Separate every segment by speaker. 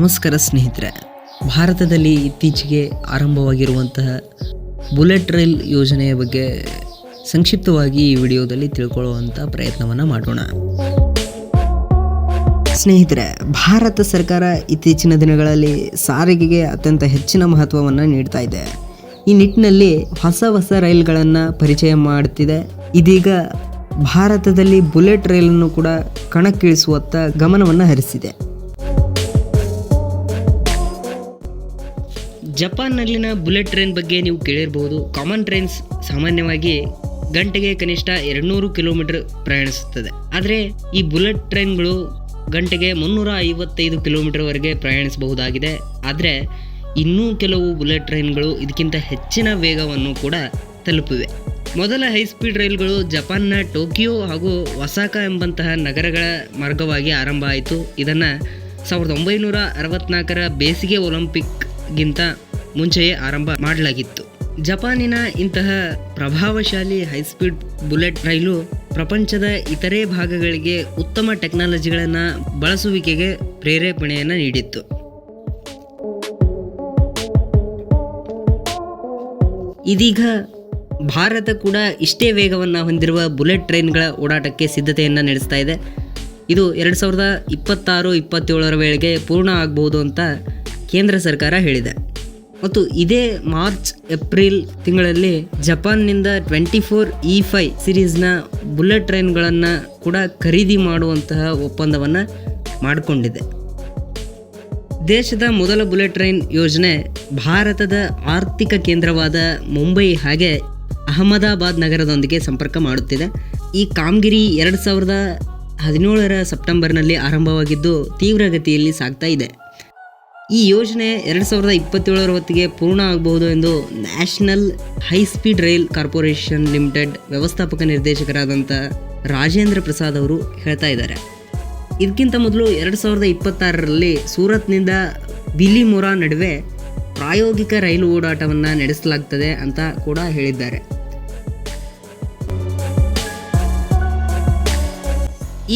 Speaker 1: ನಮಸ್ಕಾರ ಸ್ನೇಹಿತರೆ. ಭಾರತದಲ್ಲಿ ಇತ್ತೀಚೆಗೆ ಆರಂಭವಾಗಿರುವಂತಹ ಬುಲೆಟ್ ರೈಲ್ ಯೋಜನೆಯ ಬಗ್ಗೆ ಸಂಕ್ಷಿಪ್ತವಾಗಿ ಈ ವಿಡಿಯೋದಲ್ಲಿ ತಿಳ್ಕೊಳ್ಳುವಂಥ ಪ್ರಯತ್ನವನ್ನು ಮಾಡೋಣ. ಸ್ನೇಹಿತರೆ, ಭಾರತ ಸರ್ಕಾರ ಇತ್ತೀಚಿನ ದಿನಗಳಲ್ಲಿ ಸಾರಿಗೆಗೆ ಅತ್ಯಂತ ಹೆಚ್ಚಿನ ಮಹತ್ವವನ್ನು ನೀಡ್ತಾ ಇದೆ. ಈ ನಿಟ್ಟಿನಲ್ಲಿ ಹೊಸ ಹೊಸ ರೈಲ್ಗಳನ್ನು ಪರಿಚಯ ಮಾಡುತ್ತಿದೆ ಇದೀಗ ಭಾರತದಲ್ಲಿ ಬುಲೆಟ್ ರೈಲನ್ನು ಕೂಡ ಕಣಕ್ಕಿಳಿಸುವತ್ತ ಗಮನವನ್ನು ಹರಿಸಿದೆ. ಜಪಾನ್ನಲ್ಲಿನ ಬುಲೆಟ್ ಟ್ರೈನ್ ಬಗ್ಗೆ ನೀವು ಕೇಳಿರಬಹುದು ಕಾಮನ್ ಟ್ರೈನ್ಸ್ ಸಾಮಾನ್ಯವಾಗಿ ಗಂಟೆಗೆ ಕನಿಷ್ಠ ಎರಡುನೂರು ಕಿಲೋಮೀಟರ್ ಪ್ರಯಾಣಿಸುತ್ತದೆ. ಆದರೆ ಈ ಬುಲೆಟ್ ಟ್ರೈನ್ಗಳು ಗಂಟೆಗೆ ಮುನ್ನೂರ ಐವತ್ತೈದು ಕಿಲೋಮೀಟರ್ವರೆಗೆ ಪ್ರಯಾಣಿಸಬಹುದಾಗಿದೆ. ಆದರೆ ಇನ್ನೂ ಕೆಲವು ಬುಲೆಟ್ ಟ್ರೈನ್ಗಳು ಇದಕ್ಕಿಂತ ಹೆಚ್ಚಿನ ವೇಗವನ್ನು ಕೂಡ ತಲುಪಿವೆ. ಮೊದಲ ಹೈಸ್ಪೀಡ್ ರೈಲ್ಗಳು ಜಪಾನ್ನ ಟೋಕಿಯೋ ಹಾಗೂ ವಸಾಕ ಎಂಬಂತಹ ನಗರಗಳ ಮಾರ್ಗವಾಗಿ ಆರಂಭ ಆಯಿತು. ಇದನ್ನು ಸಾವಿರದ ಒಂಬೈನೂರ ಅರವತ್ನಾಲ್ಕರ ಬೇಸಿಗೆ ಒಲಿಂಪಿಕ್ಗಿಂತ ಮುಂಚೆಯೇ ಆರಂಭ ಮಾಡಲಾಗಿತ್ತು. ಜಪಾನಿನ ಇಂತಹ ಪ್ರಭಾವಶಾಲಿ ಹೈಸ್ಪೀಡ್ ಬುಲೆಟ್ ರೈಲು ಪ್ರಪಂಚದ ಇತರೆ ಭಾಗಗಳಿಗೆ ಉತ್ತಮ ಟೆಕ್ನಾಲಜಿಗಳನ್ನು ಬಳಸುವಿಕೆಗೆ ಪ್ರೇರೇಪಣೆಯನ್ನು ನೀಡಿತ್ತು. ಇದೀಗ ಭಾರತ ಕೂಡ ಇಷ್ಟೇ ವೇಗವನ್ನು ಹೊಂದಿರುವ ಬುಲೆಟ್ ಟ್ರೈನ್ಗಳ ಓಡಾಟಕ್ಕೆ ಸಿದ್ಧತೆಯನ್ನು ನಡೆಸ್ತಾ ಇದೆ. ಇದು ಎರಡು ಸಾವಿರದ ಇಪ್ಪತ್ತಾರು ಇಪ್ಪತ್ತೇಳರ ವೇಳೆಗೆ ಪೂರ್ಣ ಆಗಬಹುದು ಅಂತ ಕೇಂದ್ರ ಸರ್ಕಾರ ಹೇಳಿದೆ. ಮತ್ತು ಇದೇ ಮಾರ್ಚ್, ಏಪ್ರಿಲ್ ತಿಂಗಳಲ್ಲಿ ಜಪಾನ್ನಿಂದ ಟ್ವೆಂಟಿ ಫೋರ್ ಇ ಫೈ ಸಿರೀಸ್ನ ಬುಲೆಟ್ ಟ್ರೈನ್ಗಳನ್ನು ಕೂಡ ಖರೀದಿ ಮಾಡುವಂತಹ ಒಪ್ಪಂದವನ್ನು ಮಾಡಿಕೊಂಡಿದೆ. ದೇಶದ ಮೊದಲ ಬುಲೆಟ್ ಟ್ರೈನ್ ಯೋಜನೆ ಭಾರತದ ಆರ್ಥಿಕ ಕೇಂದ್ರವಾದ ಮುಂಬೈ ಹಾಗೆ ಅಹಮದಾಬಾದ್ ನಗರದೊಂದಿಗೆ ಸಂಪರ್ಕ ಮಾಡುತ್ತಿದೆ. ಈ ಕಾಮಗಿರಿ ಎರಡು ಸಾವಿರದ ಹದಿನೇಳರ ಸೆಪ್ಟೆಂಬರ್ನಲ್ಲಿ ಆರಂಭವಾಗಿದ್ದು ತೀವ್ರಗತಿಯಲ್ಲಿ ಸಾಗ್ತಾ ಇದೆ. ಈ ಯೋಜನೆ ಎರಡು ಸಾವಿರದ ಇಪ್ಪತ್ತೇಳರ ಹೊತ್ತಿಗೆ ಪೂರ್ಣ ಆಗಬಹುದು ಎಂದು national high speed rail corporation limited ವ್ಯವಸ್ಥಾಪಕ ನಿರ್ದೇಶಕರಾದಂಥ ರಾಜೇಂದ್ರ ಪ್ರಸಾದ್ ಅವರು ಹೇಳ್ತಾ ಇದ್ದಾರೆ. ಇದಕ್ಕಿಂತ ಮೊದಲು ಎರಡು ಸಾವಿರದ ಇಪ್ಪತ್ತಾರರಲ್ಲಿ ಸೂರತ್ನಿಂದ ಬಿಲಿಮೊರಾ ನಡುವೆ ಪ್ರಾಯೋಗಿಕ ರೈಲು ಓಡಾಟವನ್ನು ನಡೆಸಲಾಗ್ತದೆ ಅಂತ ಕೂಡ ಹೇಳಿದ್ದಾರೆ.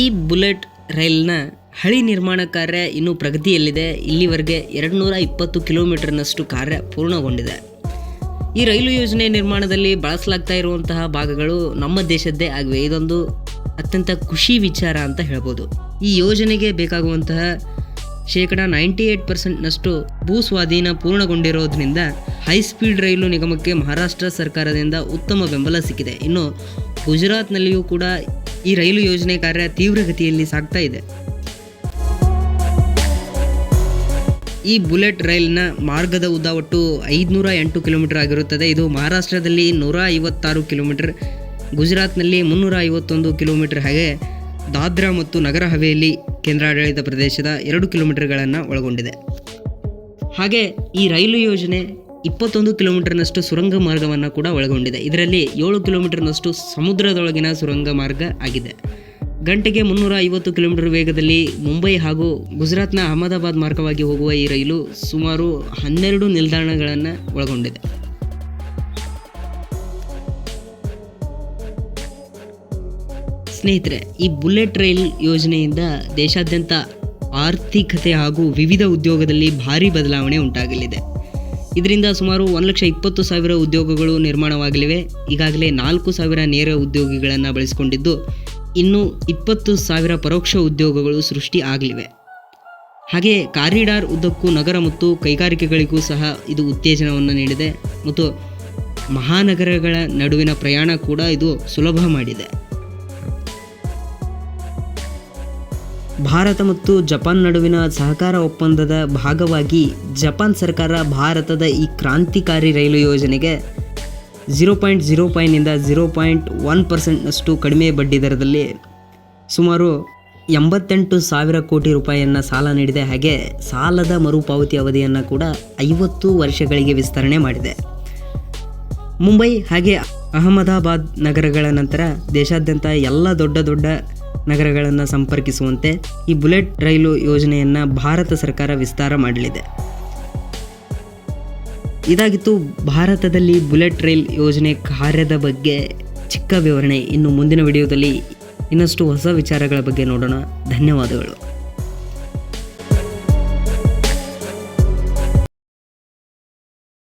Speaker 1: ಈ ಬುಲೆಟ್ ರೈಲ್ನ ಹಳಿ ನಿರ್ಮಾಣ ಕಾರ್ಯ ಇನ್ನೂ ಪ್ರಗತಿಯಲ್ಲಿದೆ. ಇಲ್ಲಿವರೆಗೆ ಎರಡು ನೂರ ಇಪ್ಪತ್ತು ಕಿಲೋಮೀಟರ್ನಷ್ಟು ಕಾರ್ಯ ಪೂರ್ಣಗೊಂಡಿದೆ. ಈ ರೈಲು ಯೋಜನೆ ನಿರ್ಮಾಣದಲ್ಲಿ ಬಳಸಲಾಗ್ತಾ ಇರುವಂತಹ ಭಾಗಗಳು ನಮ್ಮ ದೇಶದ್ದೇ ಆಗಿವೆ. ಇದೊಂದು ಅತ್ಯಂತ ಖುಷಿ ವಿಚಾರ ಅಂತ ಹೇಳ್ಬೋದು. ಈ ಯೋಜನೆಗೆ ಬೇಕಾಗುವಂತಹ ಶೇಕಡ ನೈಂಟಿ ಏಟ್ ಪರ್ಸೆಂಟ್ನಷ್ಟು ಭೂ ಸ್ವಾಧೀನ ಪೂರ್ಣಗೊಂಡಿರೋದ್ರಿಂದ ಹೈ ಸ್ಪೀಡ್ ರೈಲು ನಿಗಮಕ್ಕೆ ಮಹಾರಾಷ್ಟ್ರ ಸರ್ಕಾರದಿಂದ ಉತ್ತಮ ಬೆಂಬಲ ಸಿಕ್ಕಿದೆ. ಇನ್ನು ಗುಜರಾತ್ನಲ್ಲಿಯೂ ಕೂಡ ಈ ರೈಲು ಯೋಜನೆ ಕಾರ್ಯ ತೀವ್ರಗತಿಯಲ್ಲಿ ಸಾಗ್ತಾ ಇದೆ. ಈ ಬುಲೆಟ್ ರೈಲ್ನ ಮಾರ್ಗದ ಉದ್ದ ಒಟ್ಟು ಐದುನೂರ ಎಂಟು ಕಿಲೋಮೀಟರ್ ಆಗಿರುತ್ತದೆ. ಇದು ಮಹಾರಾಷ್ಟ್ರದಲ್ಲಿ ನೂರ ಐವತ್ತಾರು ಕಿಲೋಮೀಟರ್, ಗುಜರಾತ್ನಲ್ಲಿ ಮುನ್ನೂರ ಐವತ್ತೊಂದು ಕಿಲೋಮೀಟರ್ ಹಾಗೆ ದಾದ್ರಾ ಮತ್ತು ನಗರ ಹವೇಲಿ ಕೇಂದ್ರಾಡಳಿತ ಪ್ರದೇಶದ ಎರಡು ಕಿಲೋಮೀಟರ್ಗಳನ್ನು ಒಳಗೊಂಡಿದೆ. ಹಾಗೆ ಈ ರೈಲು ಯೋಜನೆ ಇಪ್ಪತ್ತೊಂದು ಕಿಲೋಮೀಟರ್ನಷ್ಟು ಸುರಂಗ ಮಾರ್ಗವನ್ನು ಕೂಡ ಒಳಗೊಂಡಿದೆ. ಇದರಲ್ಲಿ ಏಳು ಕಿಲೋಮೀಟರ್ನಷ್ಟು ಸಮುದ್ರದೊಳಗಿನ ಸುರಂಗ ಮಾರ್ಗ ಆಗಿದೆ. ಗಂಟೆಗೆ ಮುನ್ನೂರ ಐವತ್ತು ಕಿಲೋಮೀಟರ್ ವೇಗದಲ್ಲಿ ಮುಂಬೈ ಹಾಗೂ ಗುಜರಾತ್ನ ಅಹಮದಾಬಾದ್ ಮಾರ್ಗವಾಗಿ ಹೋಗುವ ಈ ರೈಲು ಸುಮಾರು ಹನ್ನೆರಡು ನಿಲ್ದಾಣಗಳನ್ನು ಒಳಗೊಂಡಿದೆ. ಸ್ನೇಹಿತರೆ, ಈ ಬುಲೆಟ್ ರೈಲ್ ಯೋಜನೆಯಿಂದ ದೇಶಾದ್ಯಂತ ಆರ್ಥಿಕತೆ ಹಾಗೂ ವಿವಿಧ ಉದ್ಯೋಗದಲ್ಲಿ ಭಾರಿ ಬದಲಾವಣೆ ಉಂಟಾಗಲಿದೆ. ಇದರಿಂದ ಸುಮಾರು ಒಂದು ಲಕ್ಷ ಇಪ್ಪತ್ತು ಸಾವಿರ ಉದ್ಯೋಗಗಳು ನಿರ್ಮಾಣವಾಗಲಿವೆ. ಈಗಾಗಲೇ ನಾಲ್ಕು ಸಾವಿರ ನೇರ ಉದ್ಯೋಗಿಗಳನ್ನು ಬಳಸಿಕೊಂಡಿದ್ದು ಇನ್ನು ಇಪ್ಪತ್ತು ಸಾವಿರ ಪರೋಕ್ಷ ಉದ್ಯೋಗಗಳು ಸೃಷ್ಟಿ ಆಗಲಿವೆ. ಹಾಗೆ ಕಾರಿಡಾರ್ ಉದ್ದಕ್ಕೂ ನಗರ ಮತ್ತು ಕೈಗಾರಿಕೆಗಳಿಗೂ ಸಹ ಇದು ಉತ್ತೇಜನವನ್ನು ನೀಡಿದೆ ಮತ್ತು ಮಹಾನಗರಗಳ ನಡುವಿನ ಪ್ರಯಾಣ ಕೂಡ ಇದು ಸುಲಭ ಮಾಡಿದೆ. ಭಾರತ ಮತ್ತು ಜಪಾನ್ ನಡುವಿನ ಸಹಕಾರ ಒಪ್ಪಂದದ ಭಾಗವಾಗಿ ಜಪಾನ್ ಸರ್ಕಾರ ಭಾರತದ ಈ ಕ್ರಾಂತಿಕಾರಿ ರೈಲು ಯೋಜನೆಗೆ ಝೀರೋ ಪಾಯಿಂಟ್ ಜೀರೋ ಫೈನಿಂದ ಜೀರೋ ಪಾಯಿಂಟ್ ಒನ್ ಪರ್ಸೆಂಟ್ನಷ್ಟು ಕಡಿಮೆ ಬಡ್ಡಿ ದರದಲ್ಲಿ ಸುಮಾರು ಎಂಬತ್ತೆಂಟು ಸಾವಿರ ಕೋಟಿ ರೂಪಾಯಿಯನ್ನು ಸಾಲ ನೀಡಿದೆ. ಹಾಗೆ ಸಾಲದ ಮರುಪಾವತಿ ಅವಧಿಯನ್ನು ಕೂಡ ಐವತ್ತು ವರ್ಷಗಳಿಗೆ ವಿಸ್ತರಣೆ ಮಾಡಿದೆ. ಮುಂಬೈ ಹಾಗೆ ಅಹಮದಾಬಾದ್ ನಗರಗಳ ನಂತರ ದೇಶಾದ್ಯಂತ ಎಲ್ಲ ದೊಡ್ಡ ದೊಡ್ಡ ನಗರಗಳನ್ನು ಸಂಪರ್ಕಿಸುವಂತೆ ಈ ಬುಲೆಟ್ ರೈಲು ಯೋಜನೆಯನ್ನು ಭಾರತ ಸರ್ಕಾರ ವಿಸ್ತಾರ ಮಾಡಲಿದೆ. ಇದಾಗಿತ್ತು ಭಾರತದಲ್ಲಿ ಬುಲೆಟ್ ರೈಲ್ ಯೋಜನೆ ಕಾರ್ಯದ ಬಗ್ಗೆ ಚಿಕ್ಕ ವಿವರಣೆ. ಇನ್ನು ಮುಂದಿನ ವಿಡಿಯೋದಲ್ಲಿ ಇನ್ನಷ್ಟು ಹೊಸ ವಿಚಾರಗಳ ಬಗ್ಗೆ ನೋಡೋಣ. ಧನ್ಯವಾದಗಳು.